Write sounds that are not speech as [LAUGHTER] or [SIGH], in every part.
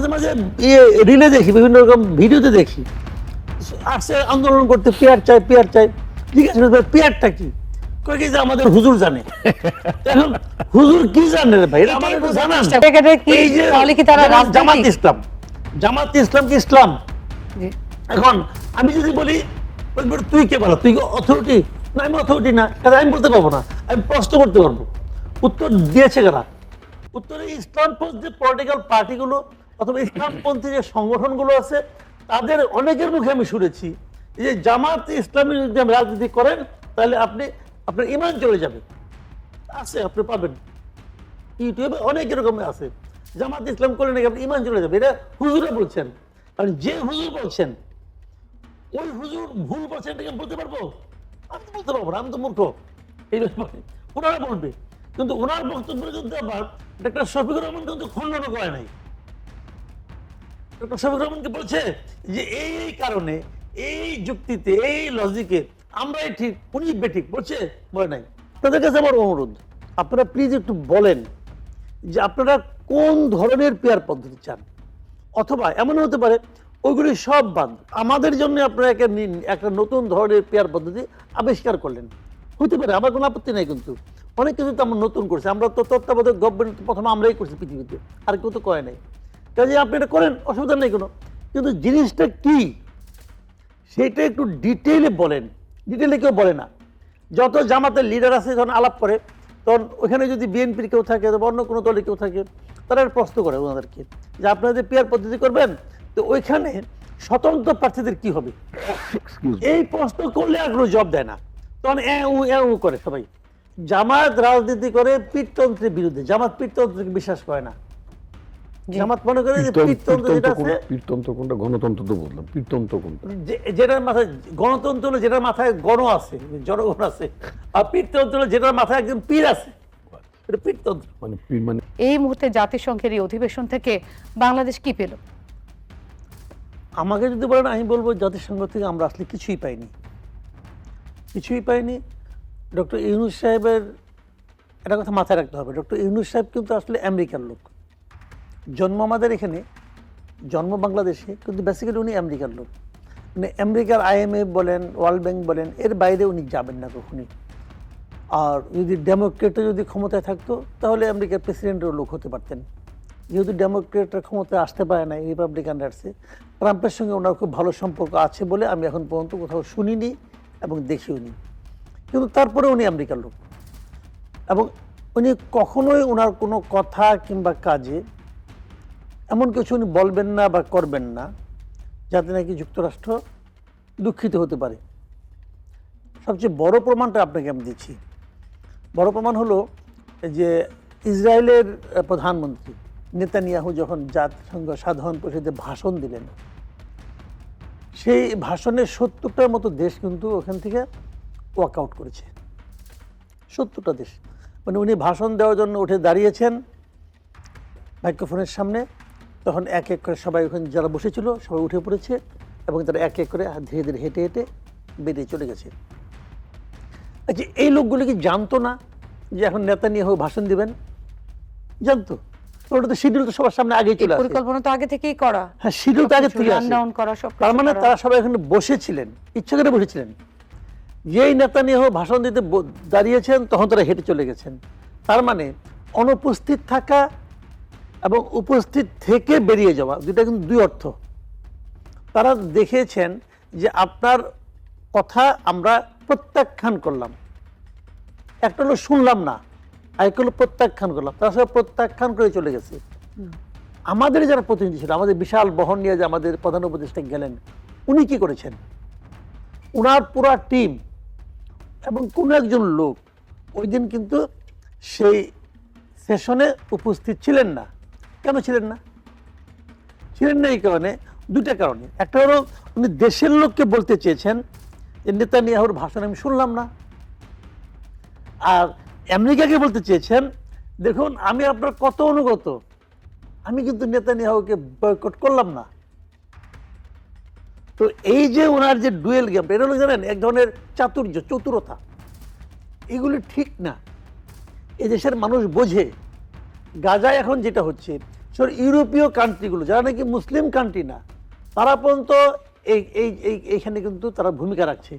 মাঝে মাঝে ইয়ে রিলে দেখি বিভিন্ন রকম ভিডিওতে দেখি। আসছে আন্দোলন করতে পেয়ার চাই পেয়ার চাই। জিজ্ঞাসা করতে পেয়ারটা কি? যে আমাদের হুজুর জানে। এখন হুজুর কি জানে ভাই? আমাদের জানান এই যে? জামাত ইসলাম। জামাত ইসলাম কি ইসলাম? এখন আমি যদি বলি তুই কে বলো? তুই অথরিটি না আমি অথরিটি না। কারণ আমি বলতে পারব না। আমি প্রশ্ন করতে পারব। উত্তর দিয়েছে কারা? উত্তরে ইসলামপন্থী যে পলিটিক্যাল পার্টিগুলো অথবা ইসলামপন্থী যে সংগঠনগুলো আছে, তাদের অনেকের মুখে আমি শুনেছি যে জামাত ইসলামী যদি রাজনীতি করেন, তাহলে আপনি, আপনার ইমান চলে যাবে। আছে, আপনি পাবেন। ইউটিউবে অনেক এরকম আছে। জামাত ইসলাম করলে নাকি আপনি ইমান চলে যাবে। এটা হুজুরে বলছেন। কারণ যে হুজুর বলছেন, ওই হুজুর ভুল বলছেন এটাকে বলতে পারব? আমি তো বলতে পারব না, আমি তো মূর্খ। এই ব্যাপারে ওনারা বলবে। কিন্তু ওনার বক্তব্য কিন্তু আবার ডাক্তার শফিকুর রহমান কিন্তু খণ্ডন করে নাই। রহমানকে বলছে যে এই এই কারণে, এই যুক্তিতে, এই লজিকে আমরাই ঠিক বেঠিক বলছে, বলে নাই। আপনাদের কাছে আমার অনুরোধ, আপনারা প্লিজ একটু বলেন যে আপনারা কোন ধরনের পেয়ার পদ্ধতি চান? অথবা এমন হতে পারে, ওইগুলি সব বাদ, আমাদের জন্য আপনারা একটা নিন- একটা নতুন ধরনের পেয়ার পদ্ধতি আবিষ্কার করলেন। হতে পারে, আমার কোনো আপত্তি নাই কিন্তু। অনেক কিছু তো আমরা নতুন করছি, আমরা তো তত্ত্বাবধায়ক গভর্নমেন্ট প্রথমে আমরাই করছি পৃথিবীতে, আর কেউ তো করে নাই। কাজে আপনি এটা করেন অসুবিধা নেই কোনো। কিন্তু জিনিসটা কি সেটা একটু ডিটেইলে বলেন। ডিটেইলে কেউ বলে না। যত জামাতের লিডার আছে যখন আলাপ করে তখন ওখানে যদি বিএনপির কেউ থাকে অন্য কোনো দলের কেউ থাকে তারা প্রশ্ন করে ওনাদেরকে যে আপনারা যে পেয়ার পদ্ধতি করবেন তো ওইখানে স্বতন্ত্র প্রার্থীদের কি হবে? এই প্রশ্ন করলে আর কোনো জব দেয় না। তখন এ উ এ উ করে সবাই। জামাত রাজনীতি করে পীরতন্ত্রের বিরুদ্ধে জামাত পীরতন্ত্রকে বিশ্বাস করে না। জামাত মনে করে যে পীরতন্ত্র যেটা আছে কীর্তনটা কোনটা? গণতন্ত্র তো বললাম কীর্তনটা কোনটা? যেটার মাথায় গণতন্ত্র হলো যেটার মাথায় গণ আছে জনগণ আছে আর পীরতন্ত্র হলো যেটার মাথায় একজন পীর আছে। পীরতন্ত্র। মানে পীর মানে এই মুহূর্তে জাতিসংঘের এই অধিবেশন থেকে বাংলাদেশ কি পেল? আমাকে যদি বলেন আমি বলব জাতিসংঘ থেকে আমরা আসলে কিছুই পাইনি। কিছুই পাইনি। ডক্টর ইউনুস সাহেবের একটা কথা মাথায় রাখতে হবে ডক্টর ইউনুস সাহেব কিন্তু আসলে আমেরিকার লোক। জন্ম আমাদের এখানে, জন্ম বাংলাদেশে, কিন্তু বেসিক্যালি উনি আমেরিকার লোক। মানে আমেরিকার আইএমএফ বলেন ওয়ার্ল্ড ব্যাংক বলেন, এর বাইরে উনি যাবেন না কখনই। আর যদি ডেমোক্রেটও যদি ক্ষমতায় থাকতো, তাহলে আমেরিকার প্রেসিডেন্টের লোক হতে পারতেন। যেহেতু ডেমোক্রেটরা ক্ষমতায় আসতে পারে না রিপাবলিকানরা আসছে ট্রাম্পের সঙ্গে ওনার খুব ভালো সম্পর্ক আছে বলে আমি এখন পর্যন্ত কোথাও শুনিনি এবং দেখিওনি। কিন্তু তারপরে উনি আমেরিকার লোক। এবং উনি কখনোই ওনার কোনো কথা কিংবা কাজে এমন কিছু উনি বলবেন না বা করবেন না, যাতে নাকি যুক্তরাষ্ট্র দুঃখিত হতে পারে। সবচেয়ে বড় প্রমাণটা আপনাকে আমি দিচ্ছি। বড় প্রমাণ হলো যে ইসরায়েলের প্রধানমন্ত্রী নেতানিয়াহু যখন জাতিসংঘ সাধারণ পরিষদে ভাষণ দিলেন, সেই ভাষণের সত্তরটার মতো দেশ কিন্তু ওখান থেকে ওয়াক আউট করেছে। সত্তরটা দেশ। মানে উনি ভাষণ দেওয়ার জন্য উঠে দাঁড়িয়েছেন মাইক্রোফোনের সামনে। তখন এক এক করে সবাই ওখানে যারা বসেছিল সবাই উঠে পড়েছে এবং তারা এক এক করে ধীরে ধীরে হেঁটে হেঁটে বেরিয়ে চলে গেছে। আচ্ছা এই লোকগুলো কি জানতো না যে এখন নেতা নিয়ে ভাষণ দিবেন? জানতো? ওটা তো শিডিউল তো সবার সামনে এই চলে পরিকল্পনা তো আগে থেকেই করা। হ্যাঁ শিডিউল তো আগে থেকে ডাউন করা সব তার মানে তারা সবাই এখানে বসেছিলেন ইচ্ছা করে বসেছিলেন। যেই নেতা নিয়ে ভাষণ দিতে দাঁড়িয়েছেন তখন তারা হেঁটে চলে গেছেন। তার মানে অনুপস্থিত থাকা এবং উপস্থিত থেকে বেরিয়ে যাওয়া দুটা কিন্তু দুই অর্থ। তারা দেখেছেন যে আপনার কথা আমরা প্রত্যাখ্যান করলাম। একটা হলো শুনলাম না আরেকটা হলো প্রত্যাখ্যান করলাম। তারা সব প্রত্যাখ্যান করে চলে গেছে। আমাদের যারা প্রতিনিধি ছিল আমাদের বিশাল বহন নিয়ে যে আমাদের প্রধান উপদেষ্টা গেলেন, উনি কি করেছেন? উনার পুরা টিম এবং কোনো একজন লোক ওই দিন কিন্তু সেই সেশনে উপস্থিত ছিলেন না। কেন ছিলেন না? ছিলেন না এই কারণে দুটা কারণে। একটা হলো, উনি দেশের লোককে বলতে চেয়েছেন যে, নেতানিয়াহুর ভাষণ আমি শুনলাম না। আর আমেরিকাকে বলতে চেয়েছেন, দেখুন, আমি আপনার কত অনুগত, আমি কিন্তু নেতানিয়াহুকে বয়কট করলাম না। তো এই যে ওনার যে ডুয়েল গেম, এটা হলো জানেন, এক ধরনের চাতুর্য, চতুরতা। এগুলি ঠিক না। এ দেশের মানুষ বোঝে গাজায় এখন যেটা হচ্ছে সব ইউরোপীয় কান্ট্রিগুলো যারা নাকি মুসলিম কান্ট্রি না, তারা পর্যন্ত এই এই, এই- এইখানে কিন্তু তারা ভূমিকা রাখছে।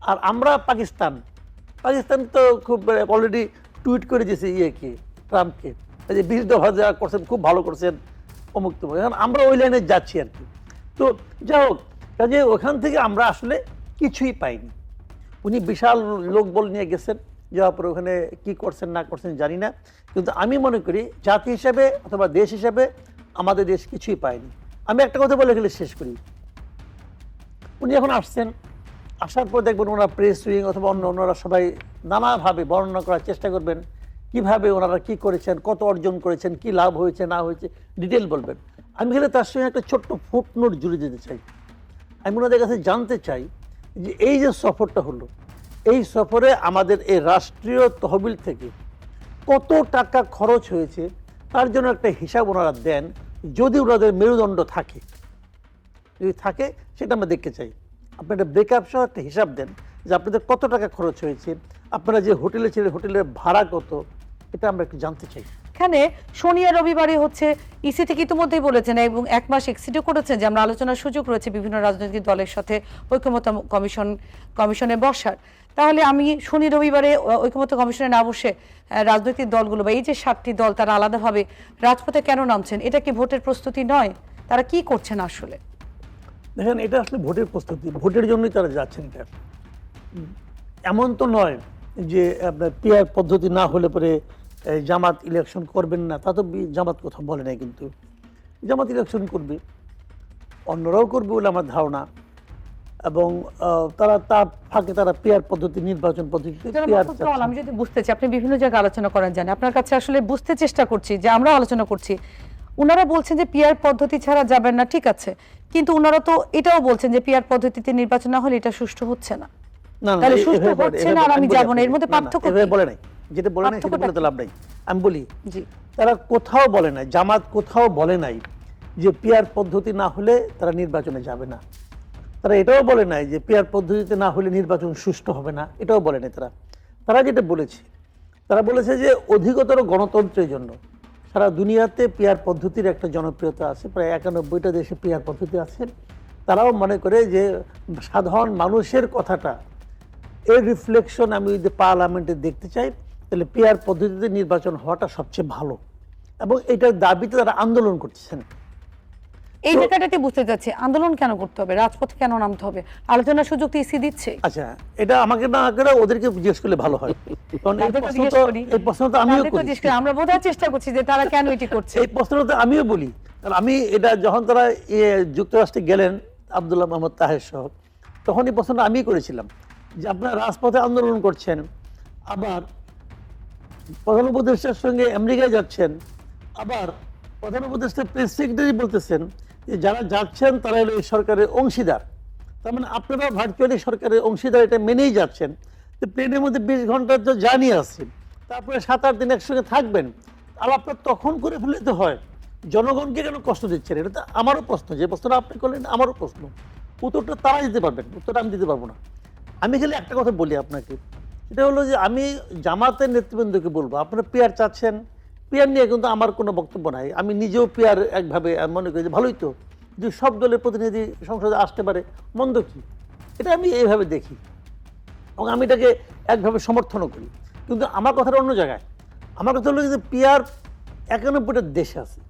আর আমরা পাকিস্তান পাকিস্তান তো খুব অলরেডি টুইট করে দিয়েছে ইয়েকে, ট্রাম্পকে যে বিশ দফা যা করছেন, খুব ভালো করছেন অমুক তমুক। এখন আমরা ওই লাইনে যাচ্ছি আর কি। তো যাই হোক কাজে ওখান থেকে আমরা আসলে কিছুই পাইনি। উনি বিশাল লোক বল নিয়ে গেছেন। যাওয়ার ওখানে কি করছেন, না করছেন জানি না। কিন্তু আমি মনে করি জাতি হিসাবে অথবা দেশ হিসাবে আমাদের দেশ কিছুই পায়নি। আমি একটা কথা বলে গেলে শেষ করি। উনি এখন আসছেন, আসার পর দেখবেন ওনারা প্রেস উইং অথবা অন্য অন্যরা সবাই নানাভাবে বর্ণনা করার চেষ্টা করবেন, কীভাবে ওনারা কি করেছেন, কত অর্জন করেছেন, কি লাভ হয়েছে, না হয়েছে ডিটেল বলবেন। আমি গেলে তার সঙ্গে একটা ছোট্ট ফুটনোট জুড়ে যেতে চাই। আমি ওনাদের কাছে জানতে চাই যে এই যে সফরটা হলো এই সফরে আমাদের এই রাষ্ট্রীয় তহবিল থেকে কত টাকা খরচ হয়েছে, তার জন্য একটা হিসাব ওনারা দেন, যদি ওনাদের মেরুদণ্ড থাকে। যদি থাকে, সেটা আমরা দেখতে চাই। আপনি একটা ব্রেকআপ সহ একটা হিসাব দেন যে আপনাদের কত টাকা খরচ হয়েছে, আপনারা যে হোটেলে ছিলেন, হোটেলের ভাড়া কত, এটা আমরা একটু জানতে চাই। এখানে শনি আর রবিবারে হচ্ছে ইসি থেকে ইতিমধ্যেই বলেছেন এবং এক মাস এক্সিডও করেছেন যে আমরা আলোচনার সুযোগ রয়েছে বিভিন্ন রাজনৈতিক দলের সাথে ঐক্যমত কমিশন, কমিশনে বসার। তাহলে আমি শনি রবিবারে ঐ- ঐক্যমত্য কমিশনে না বসে রাজনৈতিক দলগুলো বা এই যে সাতটি দল তারা আলাদাভাবে রাজপথে কেন নামছেন, এটা কি ভোটের প্রস্তুতি নয়? তারা কি করছেন আসলে? দেখেন, এটা আসলে ভোটের প্রস্তুতি। ভোটের জন্যই তারা যাচ্ছেন এটা এমন তো নয় যে আপনার পিআর পদ্ধতি না হলে পরে জামাত ইলেকশন করবেন না তা তো জামাত কথা বলে নাই কিন্তু। জামাত ইলেকশন করবে অন্যরাও করবে বলে আমার ধারণা। এবং তারা তার ফাঁকে তারা পেয়ার পদ্ধতি নির্বাচন পেয়ার কামাল, আমি যদি বুঝতে চাই আপনি বিভিন্ন জায়গায় আলোচনা করেন জানেন। আপনার কাছে আসলে বুঝতে চেষ্টা করছি যে আমরা আলোচনা করছি। উনারা বলছেন যে পিআর পদ্ধতি ছাড়া যাবেন না ঠিক আছে। কিন্তু উনারা তো এটাও বলছেন যে পিআর পদ্ধতিতে নির্বাচন না হলে এটা সুষ্ঠু হচ্ছে না। তাহলে সুস্থ হচ্ছে না আর আমি যাব না, এর মধ্যে পার্থক্য বলে নাই। যেটা বলে নাই সেটা বলে তো লাভ নাই। আমি বলি তারা কোথাও বলে নাই জামাত কোথাও বলে নাই যে পিয়ার পদ্ধতি না হলে তারা নির্বাচনে যাবে না। তারা এটাও বলে নাই যে পিয়ার পদ্ধতিতে না হলে নির্বাচন সুষ্ঠু হবে না এটাও বলে নাই তারা। তারা যেটা বলেছে তারা বলেছে যে অধিকতর গণতন্ত্রের জন্য সারা দুনিয়াতে পিয়ার পদ্ধতির একটা জনপ্রিয়তা আছে প্রায় একানব্বইটা দেশে পিয়ার পদ্ধতি আছে। তারাও মনে করে যে সাধারণ মানুষের কথাটা এর রিফ্লেকশন আমি যদি পার্লামেন্টে দেখতে চাই তাহলে পিয়ার পদ্ধতিতে নির্বাচন হওয়াটা সবচেয়ে ভালো। এবং এটার দাবিতে তারা আন্দোলন করতেছেন এই জায়গাটাতে বুঝতে চাচ্ছি আন্দোলন কেন করতে হবে? রাজপথে কেন নামতে হবে? আলোচনার সুযোগ তো ইসি দিচ্ছে। আচ্ছা এটা আমাকে না করে ওদেরকে জিজ্ঞেস করলে ভালো হয়। কারণ এই আমিও করি। আমরা বোঝার চেষ্টা করছি যে তারা কেন এটি করছে। এই প্রশ্নটা তো আমিও বলি। কারণ আমি এটা যখন তারা যুক্তরাষ্ট্রে গেলেন আবদুল্লাহ মোহাম্মদ তাহের সহ তখন এই প্রশ্নটা আমিই করেছিলাম। যে আপনারা রাজপথে আন্দোলন করছেন আবার প্রধান উপদেষ্টার সঙ্গে আমেরিকায় যাচ্ছেন, আবার প্রধান উপদেষ্টা প্রেস সেক্রেটারি বলতেছেন যে যারা যাচ্ছেন তারা হলো এই সরকারের অংশীদার। তার মানে আপনারা ভার্চুয়ালি সরকারের অংশীদার, এটা মেনেই যাচ্ছেন। তো প্লেনের মধ্যে বিশ ঘণ্টার তো জার্নি আছে, তারপরে সাত আট দিন একসঙ্গে থাকবেন। আপনার তখন করে ফেলে তো হয়, জনগণকে কেন কষ্ট দিচ্ছেন? এটা তো আমারও প্রশ্ন, যে প্রশ্নটা আপনি করলেন আমারও প্রশ্ন। উত্তরটা তারা দিতে পারবেন উত্তরটা আমি দিতে পারব না। আমি খালি একটা কথা বলি আপনাকে। সেটা হলো যে আমি জামাতের নেতৃবৃন্দকে বলব, আপনারা পেয়ার চাচ্ছেন, পেয়ার নিয়ে কিন্তু আমার কোনো বক্তব্য নাই। আমি নিজেও পেয়ার একভাবে মনে করি যে ভালোই তো যে সব দলের প্রতিনিধি সংসদে আসতে পারে, মন্দ কি? এটা আমি এইভাবে দেখি। এবং আমি এটাকে একভাবে সমর্থনও করি। কিন্তু আমার কথাটা অন্য জায়গায়। আমার কথা হলো যে পিয়ার একানব্বইটা দেশ আছে।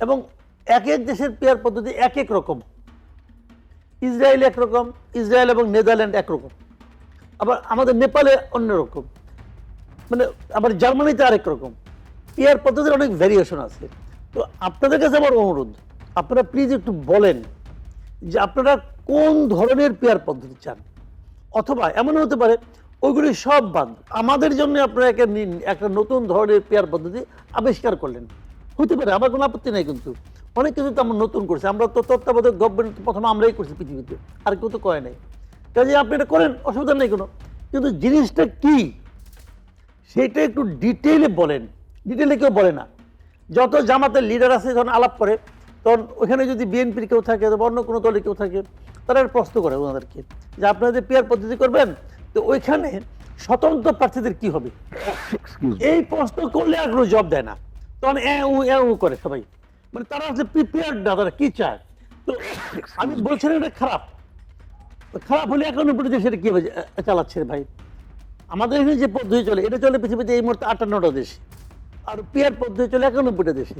এবং এক এক দেশের পেয়ার পদ্ধতি এক এক রকম। ইসরায়েল একরকম ইসরায়েল এবং নেদারল্যান্ড একরকম আবার আমাদের নেপালে অন্যরকম মানে আবার জার্মানিতে আরেক রকম। পেয়ার পদ্ধতির অনেক ভ্যারিয়েশন আছে। তো আপনাদের কাছে আমার অনুরোধ, আপনারা প্লিজ একটু বলেন যে আপনারা কোন ধরনের পেয়ার পদ্ধতি চান? অথবা এমন হতে পারে, ওইগুলি সব বাদ, আমাদের জন্য আপনারা একটা একটা নতুন ধরনের পেয়ার পদ্ধতি আবিষ্কার করলেন। হতে পারে, আমার কোনো আপত্তি নাই কিন্তু। অনেক কিছু তো আমরা নতুন করছি, আমরা তো তত্ত্বাবধায়ক গভর্নমেন্ট প্রথমে আমরাই করছি পৃথিবীতে, আর কেউ তো করে নাই। কাজে আপনি এটা করেন অসুবিধা নেই কোনো। কিন্তু জিনিসটা কি সেটা একটু ডিটেইলে বলেন। ডিটেইলে কেউ বলে না। যত জামাতের লিডার আছে যখন আলাপ করে তখন ওখানে যদি বিএনপির কেউ থাকে অন্য কোনো দলের কেউ থাকে তারা প্রশ্ন করে ওনাদেরকে। যে আপনারা যে পেয়ার পদ্ধতি করবেন তো ওইখানে স্বতন্ত্র প্রার্থীদের কি হবে? এই প্রশ্ন করলে আর কোনো জবাব দেয় না। তখন এ উ এ উ করে সবাই। মানে তারা আসলে প্রিপেয়ার্ড না তারা কি চায়? তো আমি বলছিলাম এটা খারাপ। খারাপ হলে এখন উপরে সেটা কি হবে? চালাচ্ছে ভাই। আমাদের এখানে যে পদ্ধতি চলে, এটা চলে পৃথিবীতে এই মুহূর্তে আটান্নটা দেশে। আর পিয়ার পদ্ধতি চলে একানব্বইটা দেশে।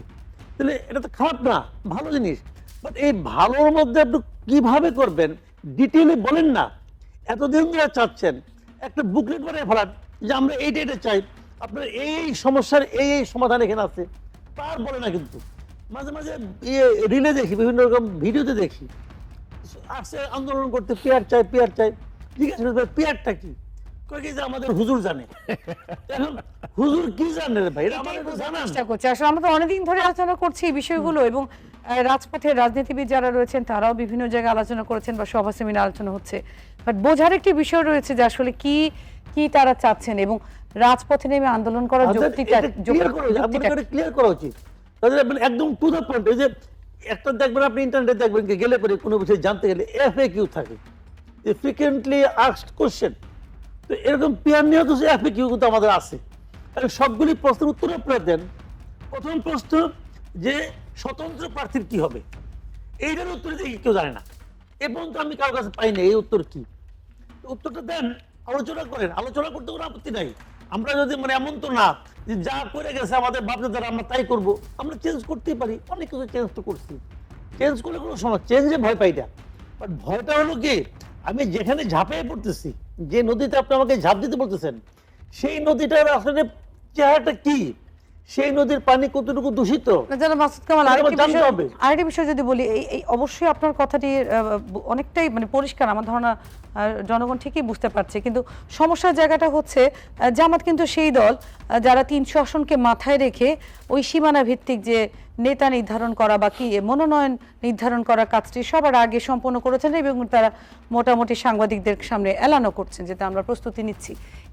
তাহলে এটা তো খারাপ না, ভালো জিনিস। বাট এই ভালোর মধ্যে আপনি কীভাবে করবেন ডিটেলে বলেন না। এতদিন ধরে চাচ্ছেন, একটা বুকলেট বানিয়ে ফেলান যে আমরা এইটা এটা চাই। আপনার এই এই সমস্যার এই এই সমাধান এখানে আছে। তার বলে না কিন্তু। মাঝে মাঝে ইয়ে রিলে দেখি, বিভিন্ন রকম ভিডিওতে দেখি। আসছে আন্দোলন করতে পেয়ার চাই পেয়ার চাই জিজ্ঞাসা করতে পেয়ারটা কি? কয় কি যে আমাদের হুজুর জানে। [LAUGHS] এখন হুজুর কি জানে রে ভাই? এটা আমাদের তো জানান চেষ্টা করছি। আসলে আমরা তো অনেকদিন ধরে আলোচনা করছি এই বিষয়গুলো এবং রাজপথের রাজনীতিবিদ যারা রয়েছেন তারাও বিভিন্ন জায়গায় আলোচনা করেছেন বা সভা সেমিনার আলোচনা হচ্ছে। বাট বোঝার একটি বিষয় রয়েছে যে আসলে কি কি তারা চাচ্ছেন এবং রাজপথে নেমে আন্দোলন করার যুক্তিটা ক্লিয়ার করা উচিত। যুক্তিটা করা উচিত। মানে একদম টু দ্য পয়েন্ট এই যে একটা দেখবেন আপনি ইন্টারনেটে দেখবেন গেলে পরে কোনো বিষয়ে জানতে গেলে এফ এ কিউ থাকে। যে ফ্রিকুয়েন্টলি আস্কড কোশ্চেন তো এরকম পিয়ার নিয়েও তো এফ এ কিউ কিন্তু আমাদের আছে। সবগুলি প্রশ্নের উত্তর আপনারা দেন। প্রথম প্রশ্ন যে স্বতন্ত্র প্রার্থীর কি হবে? এইটার উত্তর দেখি, কেউ জানে না। এ পর্যন্ত আমি কারোর কাছে পাইনি, এই উত্তর কি? উত্তরটা দেন, আলোচনা করেন। আলোচনা করতে কোনো আপত্তি নাই। আমরা যদি মানে এমন তো না যে যা করে গেছে আমাদের বাপ দ্বারা আমরা তাই করব, আমরা চেঞ্জ করতেই পারি, অনেক কিছু চেঞ্জ তো করছি। চেঞ্জ করলে কোনো সময় চেঞ্জে ভয় পাই না। বাট ভয়টা হলো কি, আমি যেখানে ঝাঁপিয়ে পড়তেছি, যে নদীতে আপনি আমাকে ঝাঁপ দিতে বলতেছেন, সেই নদীটার আসলে চেহারাটা কি? সেই নদীর পানি কতটুকু দূষিত? আরেকটি বিষয় যদি বলি এই অবশ্যই আপনার কথাটি আহ, অনেকটাই মানে পরিষ্কার আমার ধারণা জনগণ ঠিকই বুঝতে পারছে। কিন্তু সমস্যার জায়গাটা হচ্ছে জামাত কিন্তু সেই দল যারা তিনশো আসনকে মাথায় রেখে ওই সীমানা ভিত্তিক যে নেতা নির্ধারণ করা বা কি মনোনয়ন নির্ধারণ করা কাজটি সবার আগে সম্পন্ন করেছেন এবং তারা মোটামুটি সাংবাদিকদের সামনে এলানো করছেন, যেটা আমরা প্রস্তুতি নিচ্ছি।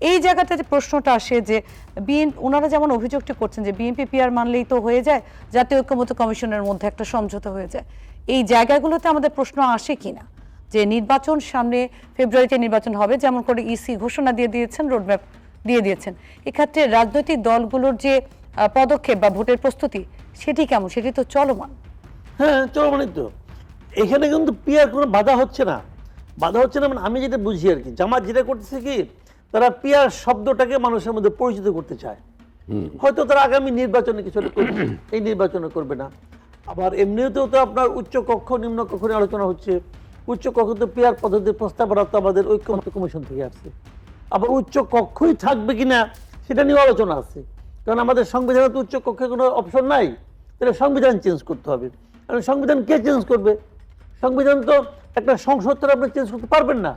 এই জায়গাটাতে প্রশ্নটা আসে যে বিএন, ওনারা যেমন অভিযোগটি করছেন যে বিএনপি পিআর মানলেই তো হয়ে যায়, জাতীয় ঐক্যমত্য কমিশনের মধ্যে একটা সমঝোতা হয়ে যায়। এই জায়গাগুলোতে আমাদের প্রশ্ন আসে কিনা যে নির্বাচন সামনে ফেব্রুয়ারিতে নির্বাচন হবে, যেমন করে ইসি ঘোষণা দিয়ে দিয়েছেন, রোডম্যাপ দিয়ে দিয়েছেন। এক্ষেত্রে রাজনৈতিক দলগুলোর যে পদক্ষেপ বা ভোটের প্রস্তুতি সেটি কেমন? সেটি তো চলমান। হ্যাঁ চলো মানে তো। এখানে কিন্তু পিয়ার কোনো বাধা হচ্ছে না। বাধা হচ্ছে না মানে আমি যেটা বুঝি আর কি জামাত যেটা করতেছে কি তারা পিয়ার শব্দটাকে মানুষের মধ্যে পরিচিত করতে চায়। হয়তো তারা আগামী নির্বাচনে কিছু করবে এই নির্বাচনে করবে না। আবার এমনিতেও তো আপনার উচ্চ কক্ষ নিম্ন কক্ষ নিয়ে আলোচনা হচ্ছে। উচ্চ কক্ষ তো পিয়ার পদ্ধতির প্রস্তাব তো আমাদের ঐক্যমত্য কমিশন থেকে আসছে। আবার উচ্চ কক্ষই থাকবে কিনা সেটা নিয়ে আলোচনা আছে। কারণ আমাদের সংবিধানে তো উচ্চ কক্ষে কোনো অপশন নাই। তাহলে সংবিধান চেঞ্জ করতে হবে। কারণ সংবিধান কে চেঞ্জ করবে? সংবিধান তো একটা সংসদ তো আপনি চেঞ্জ করতে পারবেন না।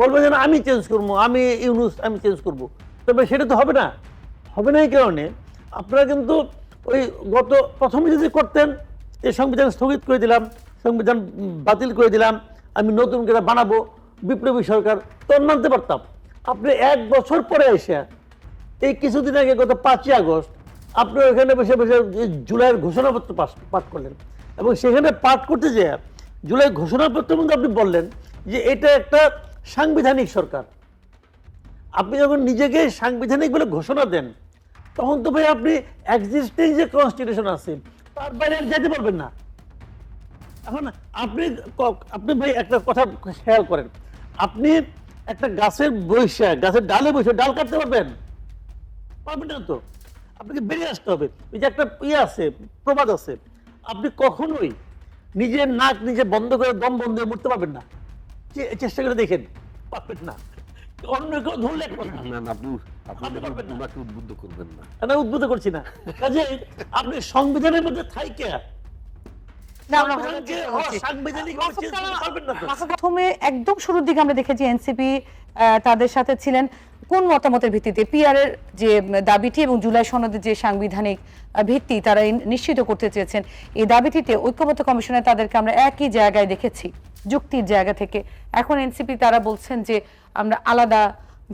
বলবেন যে আমি চেঞ্জ করব, আমি ইউনুস, আমি চেঞ্জ করব। তবে সেটা তো হবে না। হবে না এই কারণে আপনারা কিন্তু ওই গত প্রথমে যদি করতেন, এই সংবিধান স্থগিত করে দিলাম, সংবিধান বাতিল করে দিলাম, আমি নতুন করে বানাবো, বিপ্লবী সরকার তখন মানতে পারতাম। আপনি এক বছর পরে এসে এই কিছুদিন আগে গত পাঁচই আগস্ট আপনি ওখানে বসে বসে জুলাইয়ের ঘোষণাপত্র পাঠ করলেন। এবং সেখানে পাঠ করতে যেয়ে জুলাই ঘোষণাপত্রের মধ্যে আপনি বললেন যে এটা একটা সাংবিধানিক সরকার। আপনি যখন নিজেকে সাংবিধানিক বলে ঘোষণা দেন, তখন তো ভাই আপনি এক্সিস্টিং যে কনস্টিটিউশন আছে, তার বাইরে যেতে পারবেন না। এখন আপনি আপনি ভাই একটা কথা খেয়াল করেন। আপনি একটা গাছের বৈশা গাছের ডালে বসে ডাল কাটতে পারবেন? পারবেন না তো? আপনাকে বেরিয়ে আসতে হবে। এই যে একটা ইয়ে আছে প্রবাদ আছে। আপনি কখনোই নিজের নাক নিজে বন্ধ করে দম বন্ধ হয়ে মরতে পারবেন না। চেষ্টা করে দেখেন। পারবেন না। অন্য কেউ ধরলে আপনি। উদ্বুদ্ধ করবেন না। উদ্ভূত করছি না। কাজে আপনি সংবিধানের মধ্যে থাইকে। প্রথমে একদম শুরুর দিকে আমরা দেখেছি এনসিপি তাদের সাথে ছিলেন। কোন মতামতের ভিত্তিতে পিআর এর যে দাবিটি এবং জুলাই সনদের যে সাংবিধানিক ভিত্তি তারা নিশ্চিত করতে চেয়েছেন এই দাবিটিতে ঐক্যমত্য কমিশনে তাদেরকে আমরা একই জায়গায় দেখেছি যুক্তির জায়গা থেকে। এখন এনসিপি তারা বলছেন যে আমরা আলাদা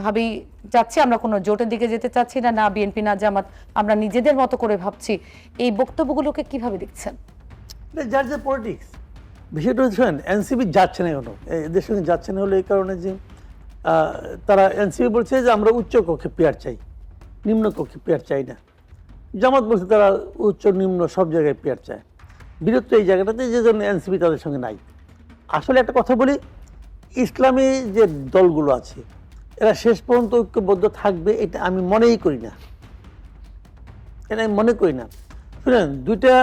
ভাবেই যাচ্ছি আমরা কোনো জোটের দিকে যেতে চাচ্ছি না না বিএনপি না জামাত আমরা নিজেদের মতো করে ভাবছি। এই বক্তব্যগুলোকে কীভাবে দেখছেন? যার যে পলিটিক্স বিষয়টা শোনেন এনসিপি যাচ্ছে না এখনও এদের সঙ্গে যাচ্ছে না হলো এই কারণে যে তারা এনসিপি বলছে যে আমরা উচ্চ কক্ষে পেয়ার চাই। নিম্ন কক্ষে পেয়ার চাই না। জামাত বলছে তারা উচ্চ, নিম্ন সব জায়গায় পেয়ার চায়। বীরত্ব এই জায়গাটাতে যে জন্য এনসিপি তাদের সঙ্গে নাই। আসলে একটা কথা বলি, ইসলামী যে দলগুলো আছে, এরা শেষ পর্যন্ত ঐক্যবদ্ধ থাকবে এটা আমি মনেই করি না। এটা আমি মনে করি না। শুনেন, দুইটা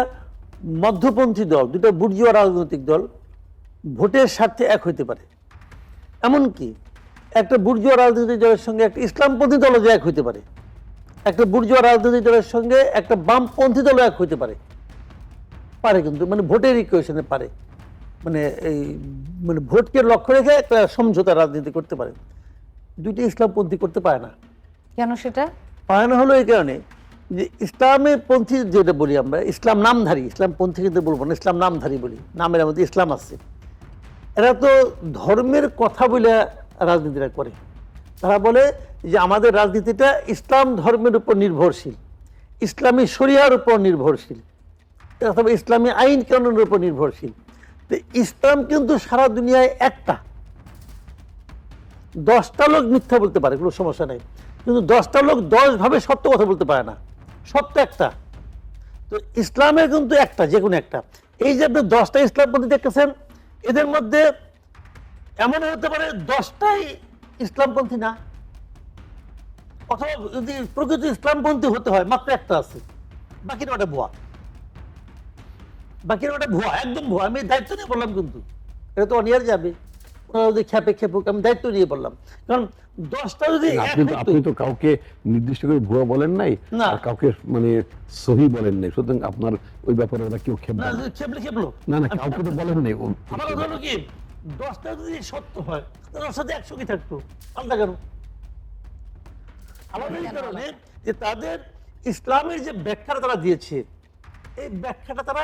মধ্যপন্থী দল দুটো বুর্জুয়া রাজনৈতিক দল ভোটের স্বার্থে এক হইতে পারে। এমনকি একটা বুর্জুয়া রাজনৈতিক দলের সঙ্গে একটা ইসলামপন্থী দলও যে এক হইতে পারে একটা বুর্জুয়া রাজনৈতিক দলের সঙ্গে একটা বামপন্থী দলও এক হইতে পারে। পারে কিন্তু মানে ভোটের ইকুয়েশনে পারে। মানে এই মানে ভোটকে লক্ষ্য রেখে একটা সমঝোতা রাজনীতি করতে পারে। দুইটি ইসলামপন্থী করতে পারে না। কেন সেটা? পারে না হলো এই কারণে যে ইসলামের পন্থী যেটা বলি আমরা, ইসলাম নামধারী, ইসলাম পন্থী কিন্তু বলব না, ইসলাম নামধারী বলি, নামের মধ্যে ইসলাম আছে। এরা তো ধর্মের কথা বলে রাজনীতিটা করে। তারা বলে যে আমাদের রাজনীতিটা ইসলাম ধর্মের উপর নির্ভরশীল, ইসলামী শরিয়ার উপর নির্ভরশীল, অথবা ইসলামী আইন কানুনের উপর নির্ভরশীল। তো ইসলাম কিন্তু সারা দুনিয়ায় একটা। দশটা লোক মিথ্যা বলতে পারে, কোনো সমস্যা নেই। কিন্তু দশটা লোক দশভাবে সত্য কথা বলতে পারে না। সত্য একটা। তো ইসলামের কিন্তু একটা, যে কোনো একটা। এই যে আপনি দশটা ইসলামপন্থী দেখতেছেন, এদের মধ্যে এমন হতে পারে দশটাই ইসলামপন্থী না। অথবা যদি প্রকৃত ইসলামপন্থী হতে হয়, মাত্র একটা আছে। বাকিটা ওটা ভুয়া। বাকিটা ওটা ভুয়া, একদম ভুয়া। আমি দায়িত্ব নিয়ে বললাম কিন্তু। এটা তো অনিয়ার যাবে। খেপুক আমি দায়িত্ব নিয়ে বললাম। কারণ দশটা যদি আপনি তো কাউকে নির্দিষ্ট করে ভুয়া বলেন নাই। আর কাউকে মানে সহি বলেন নাই। সুতরাং আপনার ওই ব্যাপারে ওরা কেউ না খেপলে খেপলো। না না কাউকে তো বলেন নাই। আমার কথা হলো কি দশটা যদি সত্য হয় সাথে একশো কি থাকতো। আলাদা কেন? আলাদা এই কারণে যে তাদের ইসলামের যে ব্যাখ্যাটা তারা দিয়েছে এই ব্যাখ্যাটা তারা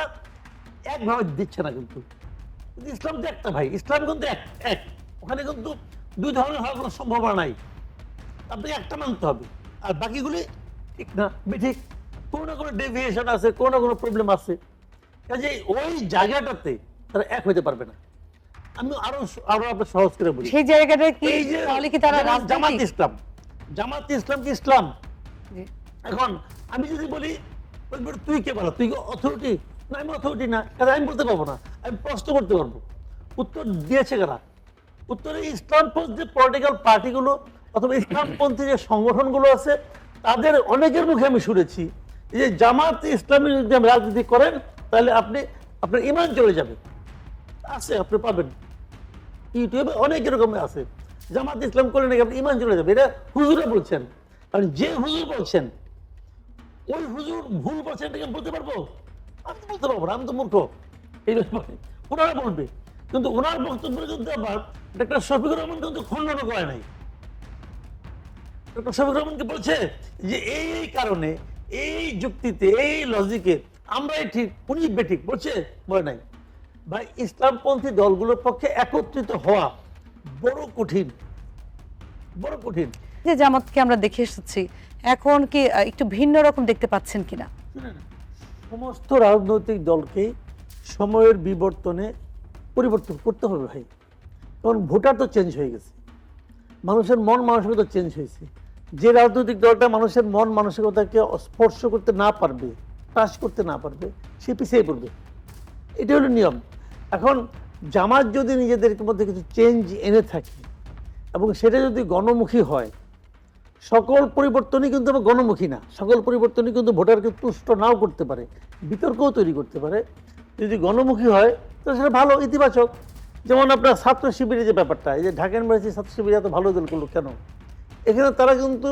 একভাবে দিচ্ছে না কিন্তু। ইসলাম তো একটা ভাই ইসলাম কিন্তু এক এক। ওখানে কিন্তু দুই ধরনের হওয়ার কোনো সম্ভাবনা নাই। আপনাকে একটা মানতে হবে। আর বাকিগুলি ঠিক না ঠিক কোনো না কোনো ডেভিয়েশন আছে কোনো না কোনো প্রবলেম আছে। কাজে ওই জায়গাটাতে তারা এক হইতে পারবে না। আমি আরও আরও আপনার সহজ করে বলি। সেই জায়গাটা কি এই যে তাহলে কি তারা জামাত ইসলাম। জামাত ইসলাম কি ইসলাম? এখন আমি যদি বলি তুই কে বলো? তুই অথরিটি না, আমি অথরিটি না, কারণ আমি বলতে পারব না, আমি প্রশ্ন করতে পারব। উত্তর দিয়েছে কারা? উত্তরে ইসলামপন্থী যে পলিটিক্যাল পার্টিগুলো অথবা ইসলামপন্থী যে সংগঠনগুলো আছে, তাদের অনেকের মুখে আমি শুনেছি যে জামাত ইসলামী যদি রাজনীতি করেন, তাহলে আপনি, আপনার ইমান চলে যাবে। আছে, আপনি পাবেন। ইউটিউবে অনেক এরকম আছে, জামাত ইসলাম করলে নাকি আপনি ইমান চলে যাবে, এটা হুজুরে বলছেন। কারণ যে হুজুর বলছেন, ওই হুজুর ভুল বলছেন এটাকে বলতে পারব? আমি তো বলতে পারব না আমি তো মূর্খ। এই ওনারা বলবে। কিন্তু ওনার বক্তব্য কিন্তু আবার ডাক্তার শফিকুর রহমান কিন্তু খণ্ডন করে নাই। ডক্টর শফিকুর রহমানকে বলছে যে এই এই কারণে এই যুক্তিতে এই লজিকে আমরাই ঠিক উনি বেঠিক বলছে বলে নাই। ভাই ইসলামপন্থী দলগুলোর পক্ষে একত্রিত হওয়া বড় কঠিন বড় কঠিন। যে জামাতকে আমরা দেখে এসেছি এখন কি একটু ভিন্ন রকম দেখতে পাচ্ছেন কিনা? সমস্ত রাজনৈতিক দলকেই সময়ের বিবর্তনে পরিবর্তন করতে হবে ভাই। কারণ ভোটার তো চেঞ্জ হয়ে গেছে। মানুষের মন মানসিকতা চেঞ্জ হয়েছে। যে রাজনৈতিক দলটা মানুষের মন মানসিকতাকে স্পর্শ করতে না পারবে টাচ করতে না পারবে, সে পিছিয়ে পড়বে। এটা হলো নিয়ম। এখন জামাত যদি নিজেদের মধ্যে কিছু চেঞ্জ এনে থাকে এবং সেটা যদি গণমুখী হয় সকল পরিবর্তনই কিন্তু আবার গণমুখী না। সকল পরিবর্তনই কিন্তু ভোটারকে তুষ্ট নাও করতে পারে, বিতর্কও তৈরি করতে পারে। যদি গণমুখী হয়, তাহলে সেটা ভালো, ইতিবাচক। যেমন আপনার ছাত্র শিবিরের যে ব্যাপারটা, এই যে ঢাকা ইউনিভার্সিটি ছাত্র শিবির এত ভালো দল করল কেন? এখানে তারা কিন্তু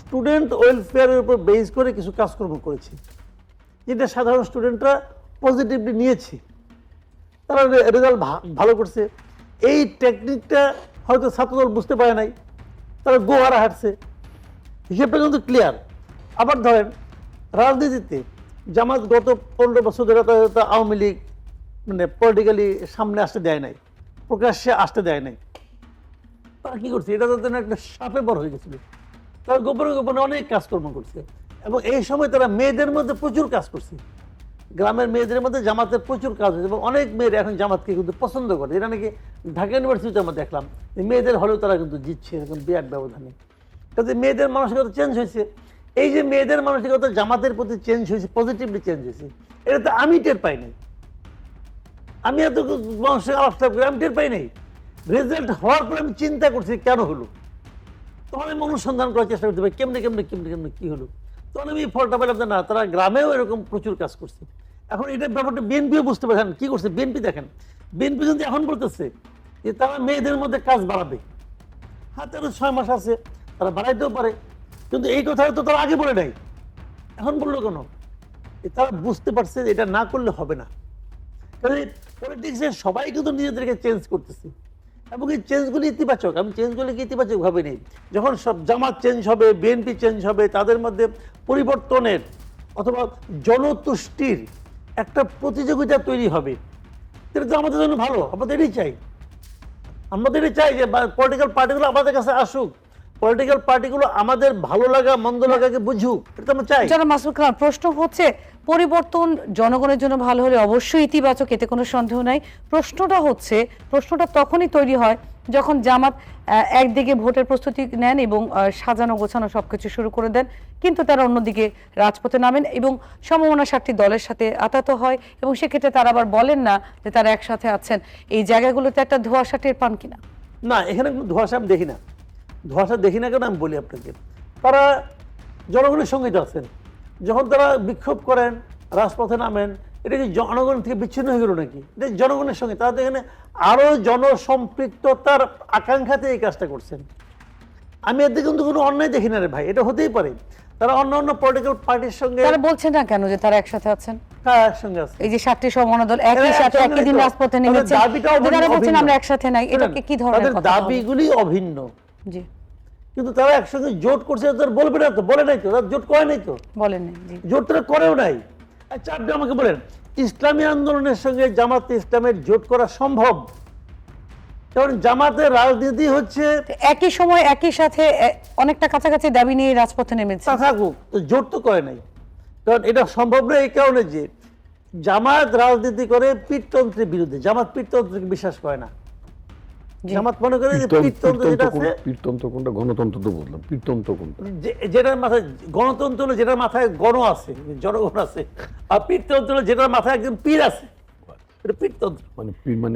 স্টুডেন্ট ওয়েলফেয়ারের উপর বেস করে কিছু কাজকর্ম করেছে, যেটা সাধারণ স্টুডেন্টরা পজিটিভলি নিয়েছে। তারা রেজাল্ট ভালো করছে। এই টেকনিকটা হয়তো ছাত্রদল বুঝতে পারে নাই। তারা গোহারা হাঁটছে। হিসেবটা কিন্তু ক্লিয়ার আবার ধরেন, রাজনীতিতে জামাত গত পনেরো বছর ধরে আওয়ামী লীগ মানে পলিটিক্যালি সামনে আসতে দেয় নাই, প্রকাশ্যে আসতে দেয় নাই। তারা কি করছে? এটা তাদের একটা সাপে বড় হয়ে গেছিল তারা গোপনে গোপনে অনেক কাজকর্ম করছে। এবং এই সময় তারা মেয়েদের মধ্যে প্রচুর কাজ করছে। গ্রামের মেয়েদের মধ্যে জামাতের প্রচুর কাজ হয়েছে। এবং অনেক মেয়ের এখন জামাতকে কিন্তু পছন্দ করে। এটা নাকি ঢাকা ইউনিভার্সিটিতে আমরা দেখলাম। মেয়েদের হলেও তারা কিন্তু জিতছে, এরকম বিরাট ব্যবধানে। কাজে মেয়েদের মানসিকতা চেঞ্জ হয়েছে। এই যে মেয়েদের মানসিকতা জামাতের প্রতি চেঞ্জ হয়েছে পজিটিভলি চেঞ্জ হয়েছে, এটা তো আমি টের পাই নাই। আমি এত মানুষের আলাপ করি, আমি টের পাই নাই। রেজাল্ট হওয়ার পরে আমি চিন্তা করছি কেন হলো? তখন আমি অনুসন্ধান করার চেষ্টা করতে পারি কেমনে কেমনে কেমনে কেমনে, কি হলো? তখন আমি ফলটা পেলাম না, তারা গ্রামেও এরকম প্রচুর কাজ করছে। এখন এটা ব্যাপারটা বিএনপিও বুঝতে পারেন কি করছে বিএনপি দেখেন। বিএনপি কিন্তু এখন বলতেছে যে তারা মেয়েদের মধ্যে কাজ বাড়াবে, হাতে ছয় মাস আছে তারা বাড়াইতেও পারে। কিন্তু এই কথা তো তারা আগে বলে নাই। এখন বলল কেন? তারা বুঝতে পারছে এটা না করলে হবে না। কারণ পলিটিক্সে সবাই কিন্তু নিজেদেরকে চেঞ্জ করতেছে। এবং এই চেঞ্জগুলি ইতিবাচক। আমি চেঞ্জগুলিকে ইতিবাচক ভাবে নেই যখন সব জামাত চেঞ্জ হবে বিএনপি চেঞ্জ হবে, তাদের মধ্যে পরিবর্তনের অথবা জনতুষ্টির একটা প্রতিযোগিতা তৈরি হবে। এটা তো আমাদের জন্য ভালো। আমাদেরই চাই। আমাদেরই চাই যে পলিটিক্যাল পার্টিগুলো আমাদের কাছে আসুক। পলিটিক্যাল পার্টিগুলো আমাদের ভালো লাগা মন্দ লাগাকে বুঝুক এটা আমরা চাই। যারা মাসুদ খান প্রশ্ন হচ্ছে পরিবর্তন জনগণের জন্য ভালো হলে অবশ্যই ইতিবাচক এতে কোনো সন্দেহ নাই। প্রশ্নটা হচ্ছে প্রশ্নটা তখনই তৈরি হয় যখন জামাত একদিকে ভোটের প্রস্তুতি নেন এবং সাজানো গোছানো সবকিছু শুরু করে দেন কিন্তু তারা অন্যদিকে রাজপথে নামেন এবং সমমনা সাতটি দলের সাথে আতাত হয় এবং সেক্ষেত্রে তারা আবার বলেন না যে তারা একসাথে আছেন। এই জায়গাগুলোতে একটা ধোঁয়াশা টের পান কিনা? না এখানে কোনো ধোঁয়াশা আমি দেখি না। ধোঁয়াশা দেখি না কেন আমি বলি আপনাকে? তারা জনগণের সঙ্গে আছেন। যখন তারা বিক্ষোভ করেন রাজপথে নামেন এটা কি জনগণ থেকে বিচ্ছিন্ন হয়ে গেল নাকি? এটা জনগণের সঙ্গে। তারা তো এখানে আরও জনসম্পৃক্ততার আকাঙ্ক্ষাতে এই কাজটা করছেন। আমি এতে কিন্তু কোনো অন্যায় দেখি না রে ভাই এটা হতেই পারে। তারা অন্য অন্য পলিটিক্যাল পার্টির সঙ্গে তারা বলছেন না কেন যে তারা একসাথে আছেন? আছে। এই যে সাতটি সমমনা দল একই সাথে একই দিন রাজপথে নেমেছে দাবিটাও তারা বলছেন আমরা একসাথে নাই। এটা কি ধরনের দাবিগুলি অভিন্ন। জি। কিন্তু তারা একসঙ্গে জোট করছে তারা বলবে না তো বলে নাই তো তারা জোট করে নাই তো। বলেন নাই, জোট তারা করেও নাই। আচ্ছা আপনি আমাকে বলেন ইসলামী আন্দোলনের সঙ্গে জামাতে ইসলামের জোট করা সম্ভব? কারণ জামাতের রাজনীতি হচ্ছে একই সময় একই সাথে অনেকটা কাছাকাছি দাবি নিয়ে রাজপথে নেমেছে। তা থাকুক তো জোট তো করে নাই। কারণ এটা সম্ভব নয় এই কারণে যে জামাত রাজনীতি করে পীরতন্ত্রের বিরুদ্ধে জামাত পীরতন্ত্রকে বিশ্বাস করে না। জামাত মনে করে যে পীরতন্ত্র যেটা আছে পীরতন্ত্র কোনটা? গণতন্ত্র তো বললাম পীরতন্ত্র কোনটা? যে- যেটার মাথায় গণতন্ত্র হলো যেটার মাথায় গণ আছে জনগণ আছে আর পীরতন্ত্র হলো যেটার মাথায় একজন পীর আছে। এটা পীরতন্ত্র। মানে পীর মানে